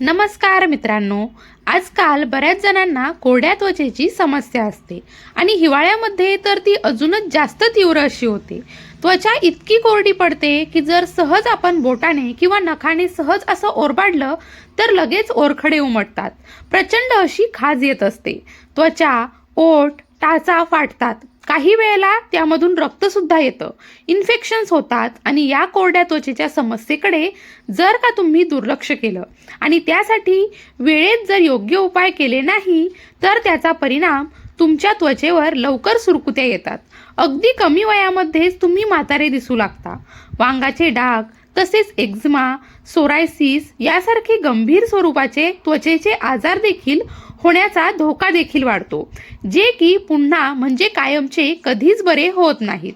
नमस्कार मित्रांनो आजकाल बऱ्याच जणांना कोरड्या त्वचेची समस्या असते आणि हिवाळ्यामध्ये तर ती अजूनच जास्त तीव्र अशी होते. त्वचा इतकी कोरडी पडते की जर सहज आपण बोटाने किंवा नखाने सहज असं ओरबाडलं तर लगेच ओरखडे उमटतात. प्रचंड अशी खाज येत असते. त्वचा ओठ टाचा फाटतात. काही वेळेला त्यामधून रक्तसुद्धा येतं. इन्फेक्शन्स होतात आणि या कोरड्या त्वचेच्या समस्येकडे जर का तुम्ही दुर्लक्ष केलं आणि त्यासाठी वेळेत जर योग्य उपाय केले नाही तर त्याचा परिणाम तुमच्या त्वचेवर लवकर सुरकुत्या येतात. अगदी कमी वयामध्येच तुम्ही म्हातारे दिसू लागता. वांगाचे डाग तसेच एक्झमा सोरायसिस यासारखे गंभीर स्वरूपाचे त्वचेचे आजार देखील होण्याचा धोका देखील वाढतो. जे की पुन्हा म्हणजे कायमचे कधीच बरे होत नाहीत.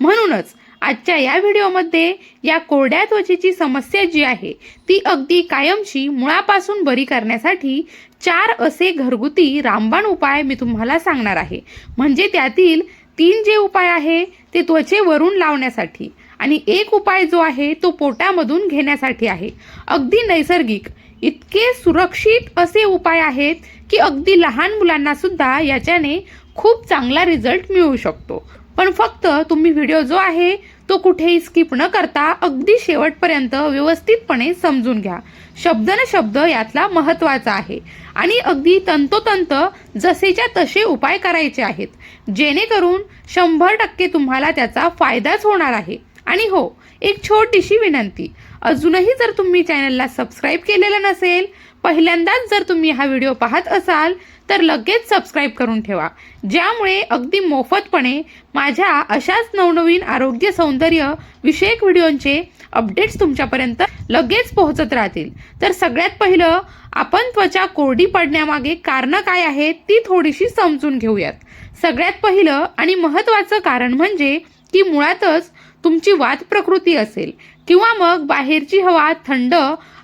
म्हणूनच आजच्या या व्हिडिओमध्ये या कोरड्या त्वचेची समस्या जी आहे ती अगदी कायमची मुळापासून बरी करण्यासाठी चार असे घरगुती रामबाण उपाय मी तुम्हाला सांगणार आहे. म्हणजे त्यातील तीन जे उपाय आहे ते त्वचेवरून लावण्यासाठी आणि एक उपाय जो आहे तो पोटामधून घेण्यासाठी आहे. अगदी नैसर्गिक इतके सुरक्षित असे उपाय आहेत की अगदी लहान मुलांना सुद्धा याच्याने खूप चांगला रिझल्ट मिळू शकतो. पण फक्त तुम्ही व्हिडिओ जो आहे तो कुठेही स्किप न करता अगदी शेवटपर्यंत व्यवस्थितपणे समजून घ्या. शब्द न शब्द यातला महत्त्वाचा आहे. आणि अगदी तंतोतंत जसेच्या तसे उपाय करायचे आहेत. जेणेकरून शंभर टक्के तुम्हाला त्याचा फायदाच होणार आहे. आणि हो एक छोटीशी विनंती. अजूनही जर तुम्ही चॅनलला सबस्क्राईब केलेलं नसेल पहिल्यांदाच जर तुम्ही हा व्हिडिओ पाहत असाल तर लगेच सबस्क्राईब करून ठेवा. ज्यामुळे अगदी मोफतपणे माझ्या अशाच नवनवीन आरोग्य सौंदर्य विषयक व्हिडिओंचे अपडेट्स तुमच्यापर्यंत लगेच पोहोचत राहतील. तर सगळ्यात पहिलं आपण त्वचा कोरडी पडण्यामागे कारणं काय आहेत ती थोडीशी समजून घेऊयात. सगळ्यात पहिलं आणि महत्त्वाचं कारण म्हणजे की मुळातच तुमची वात प्रकृती असेल. किंवा मग बाहेरची हवा थंड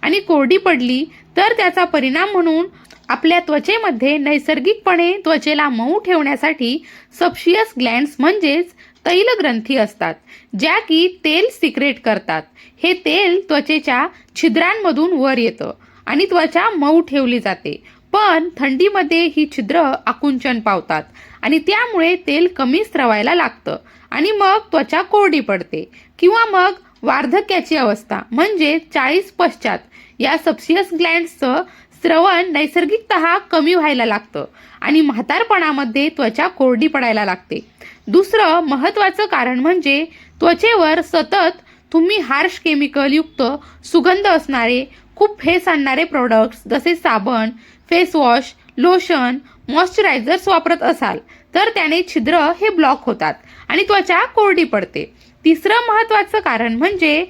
आणि कोरडी पडली तर त्याचा परिणाम म्हणून आपल्या त्वचेमध्ये नैसर्गिकपणे त्वचेला मऊ ठेवण्यासाठी सप्शियस ग्लँड्स म्हणजेच तैलग्रंथी असतात ज्या की तेल सिक्रेट करतात. हे तेल त्वचेच्या छिद्रांमधून वर येतं आणि त्वचा मऊ ठेवली जाते. पण थंडीमध्ये ही छिद्र आकुंचन पावतात आणि त्यामुळे तेल कमी स्रवायला लागतं. आणि मग त्वचा कोरडी पडते. किंवा मग वार्धक्याची अवस्था म्हणजे चाळीस पश्चात. या सबसियस ग्लँडचं स्रवण नैसर्गिकतः कमी व्हायला लागतं आणि म्हातारपणामध्ये त्वचा कोरडी पडायला लागते. दुसरं महत्त्वाचं कारण म्हणजे त्वचेवर सतत तुम्ही हार्श केमिकलयुक्त सुगंध असणारे खूप फेस आणणारे प्रोडक्ट्स जसे साबण फेसवॉश लोशन मॉइश्चरायझर्स वापरत असाल. तर त्याने छिद्र हे ब्लॉक होतात आणि त्वचा कोरडी पडते. तिसरं महत्त्वाचं कारण म्हणजे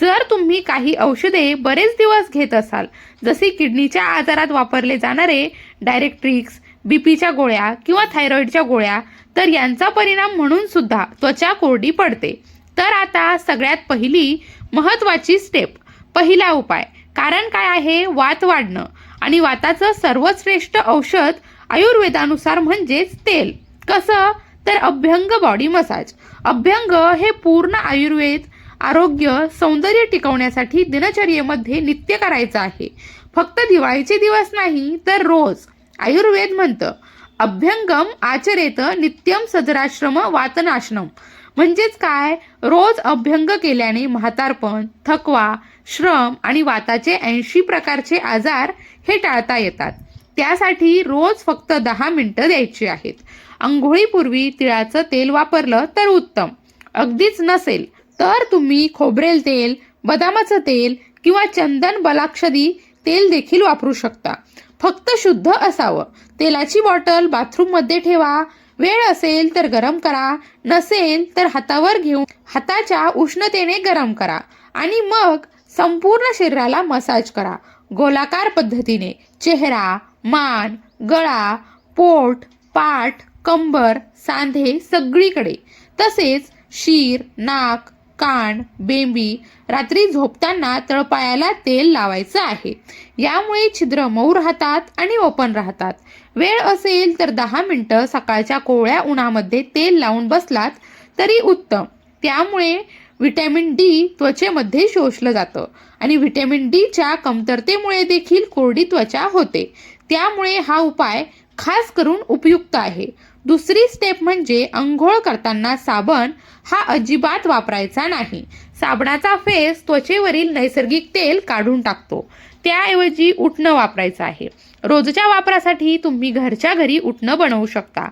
जर तुम्ही काही औषधे बरेच दिवस घेत असाल जसे किडनीच्या आजारात वापरले जाणारे डायरेक्ट्रिक्स बीपीच्या गोळ्या किंवा थायरॉईडच्या गोळ्या तर यांचा परिणाम म्हणून सुद्धा त्वचा कोरडी पडते. तर आता सगळ्यात पहिली महत्त्वाची स्टेप पहिला उपाय. कारण काय आहे? वात वाढणं. आणि वाताचं सर्वश्रेष्ठ औषध आयुर्वेदानुसार म्हणजेच तेल. कसं? तर अभ्यंग बॉडी मसाज अभ्यंग हे पूर्ण आयुर्वेद आरोग्य सौंदर्य टिकवण्यासाठी दिनचर्येमध्ये नित्य करायचं आहे. फक्त दिवाळीचे दिवस नाही तर रोज. आयुर्वेद म्हणतं अभ्यंगम आचरेत नित्यम सदराश्रम वातनाश्रम म्हणजेच काय? रोज अभ्यंग केल्याने म्हातारपण थकवा श्रम आणि वाताचे ऐंशी प्रकारचे आजार हे टाळता येतात. त्यासाठी रोज फक्त दहा मिनटं द्यायची आहेत. आंघोळीपूर्वी तिळाचं तेल वापरलं तर उत्तम. अगदीच नसेल तर तुम्ही खोबरेल तेल बदामाचं तेल किंवा चंदन बलाक्षदी तेल देखील वापरू शकता. फक्त शुद्ध असावं. तेलाची बॉटल बाथरूममध्ये ठेवा. वेळ असेल तर गरम करा. नसेल तर हातावर घेऊन हाताच्या उष्णतेने गरम करा. आणि मग संपूर्ण शरीराला मसाज करा. गोलाकार पद्धतीने. चेहरा मान गळा पोट पाठ कंबर सांधे सगळीकडे. तसेच शिर नाक कान बेंबी रात्री झोपताना तळपायाला तेल लावायचं आहे. यामुळे छिद्र मऊ राहतात आणि ओपन राहतात. वेळ असेल तर दहा मिनटं सकाळच्या कोवळ्या उन्हामध्ये तेल लावून बसलात तरी उत्तम. त्यामुळे व्हिटॅमिन डी त्वचेमध्ये शोषलं जातं आणि व्हिटॅमिन डीच्या कमतरतेमुळे देखील कोरडी त्वचा होते. त्यामुळे हा उपाय खास करून उपयुक्त आहे. दुसरी स्टेप म्हणजे अंघोळ करताना साबण हा अजिबात वापरायचा नाही. साबणाचा फेस त्वचेवरील नैसर्गिक तेल काढून टाकतो. त्याऐवजी उठणं वापरायचं आहे. रोजच्या वापरासाठी तुम्ही घरच्या घरी उठणं बनवू शकता.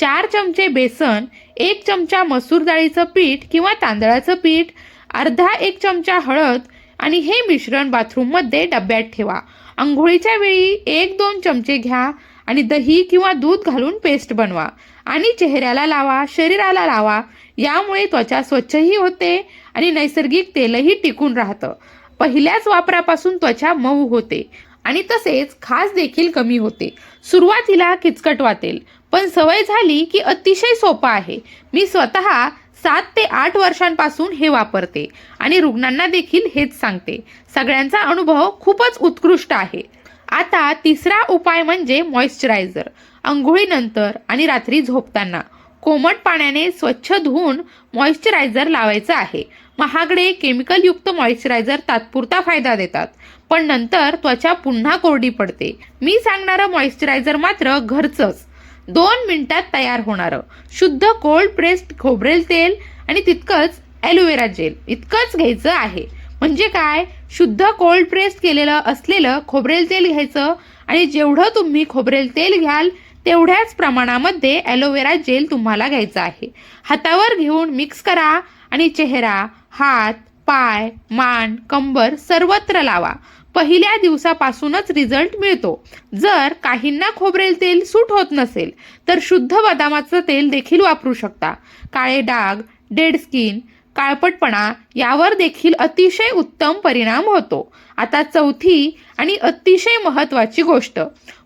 चार चमचे बेसन एक चमचा मसूर डाळीचं पीठ किंवा तांदळाचं पीठ अर्धा एक चमचा हळद आणि हे मिश्रण बाथरूममध्ये डब्यात ठेवा. आंघोळीच्या वेळी एक दोन चमचे घ्या आणि दही किंवा दूध घालून पेस्ट बनवा. आणि चेहऱ्याला लावा शरीराला लावा. यामुळे त्वचा स्वच्छही होते आणि नैसर्गिक तेलही टिकून राहतं. पहिल्याच वापरापासून त्वचा मऊ होते आणि तसेच खास देखील कमी होते. सुरुवातीला किचकट वाटेल पण सवय झाली की अतिशय सोपं आहे. मी स्वतः सात ते आठ वर्षांपासून हे वापरते आणि रुग्णांना देखील हेच सांगते. सगळ्यांचा अनुभव खूपच उत्कृष्ट आहे. आता तिसरा उपाय म्हणजे मॉइश्चरायझर आंघोळीनंतर आणि रात्री झोपताना कोमट पाण्याने स्वच्छ धुवून मॉइश्चरायझर लावायचं आहे. महागडे केमिकलयुक्त मॉइश्चरायझर तात्पुरता फायदा देतात. पण नंतर त्वचा पुन्हा कोरडी पडते. मी सांगणारं मॉइश्चरायझर मात्र घरचंच. दोन मिनिटात तयार होणारं. शुद्ध कोल्ड प्रेस्ड खोबरेल तेल आणि तितकंच ॲलोवेरा जेल इतकंच घ्यायचं आहे. म्हणजे काय? शुद्ध कोल्ड प्रेस्ड केलेलं असलेलं खोबरेल तेल घ्यायचं आणि जेवढं तुम्ही खोबरेल तेल घ्याल तेवढ्याच प्रमाणामध्ये ॲलोवेरा जेल तुम्हाला घ्यायचं आहे. हातावर घेऊन मिक्स करा आणि चेहरा हात पाय मान कंबर सर्वत्र लावा. पहिल्या दिवसापासूनच रिझल्ट मिळतो. जर काहींना खोबरेल तेल सूट होत नसेल तर शुद्ध बदामाचं तेल देखील वापरू शकता. काळे डाग डेड स्किन काळपटपणा यावर देखील अतिशय उत्तम परिणाम होतो. आता चौथी आणि अतिशय महत्त्वाची गोष्ट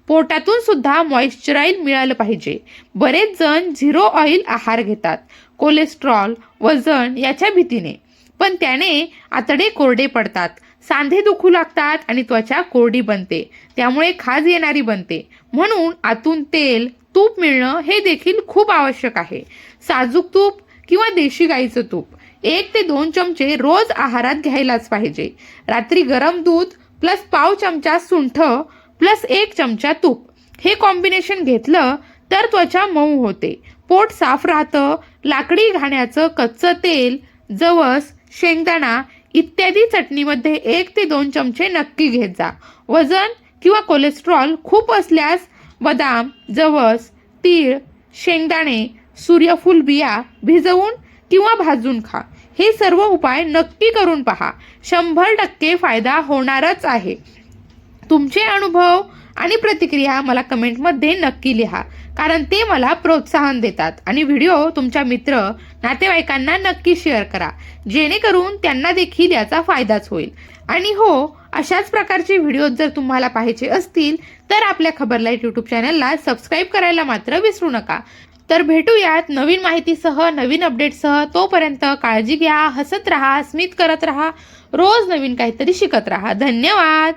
पोटातून सुद्धा मॉइश्चराईल मिळालं पाहिजे. बरेच जण झिरो ऑइल आहार घेतात. कोलेस्ट्रॉल वजन याच्या भीतीने. पण त्याने आतडे कोरडे पडतात. सांधे दुखू लागतात आणि त्वचा कोरडी बनते. त्यामुळे खाज येणारी बनते. म्हणून आतून तेल तूप मिळणं हे देखील खूप आवश्यक आहे. साजूक तूप किंवा देशी गाईचं तूप. एक ते दोन चमचे रोज आहारात घ्यायलाच पाहिजे. रात्री गरम दूध प्लस पाव चमचा सुंठ प्लस एक चमचा तूप. हे कॉम्बिनेशन घेतलं तर त्वचा मऊ होते. पोट साफ राहतं. लाकडी घाण्याचं कच्चं तेल जवस शेंगदाणा इत्यादी चटणीमध्ये एक ते दोन चमचे नक्की घेत जा. वजन किंवा कोलेस्ट्रॉल खूप असल्यास बदाम जवस तीळ शेंगदाणे सूर्यफूल बिया भिजवून किंवा भाजून खा. हे सर्व उपाय नक्की करून पहा. शंभर टक्के फायदा होणारच आहे. तुमचे अनुभव आणि प्रतिक्रिया मला कमेंटमध्ये नक्की लिहा. कारण ते मला प्रोत्साहन देतात. आणि व्हिडिओ तुमच्या मित्र नातेवाईकांना नक्की शेअर करा. जेणेकरून त्यांना देखील याचा फायदाच होईल. आणि हो अशाच प्रकारचे व्हिडिओ जर तुम्हाला पाहायचे असतील तर आपल्या खबरलाईट यूट्यूब चॅनलला सबस्क्राईब करायला मात्र विसरू नका. तर भेटूयात नवीन माहितीसह नवीन अपडेटसह तोपर्यंत काळजी घ्या हसत राहा स्मित करत राहा. रोज नवीन काहीतरी शिकत राहा. धन्यवाद!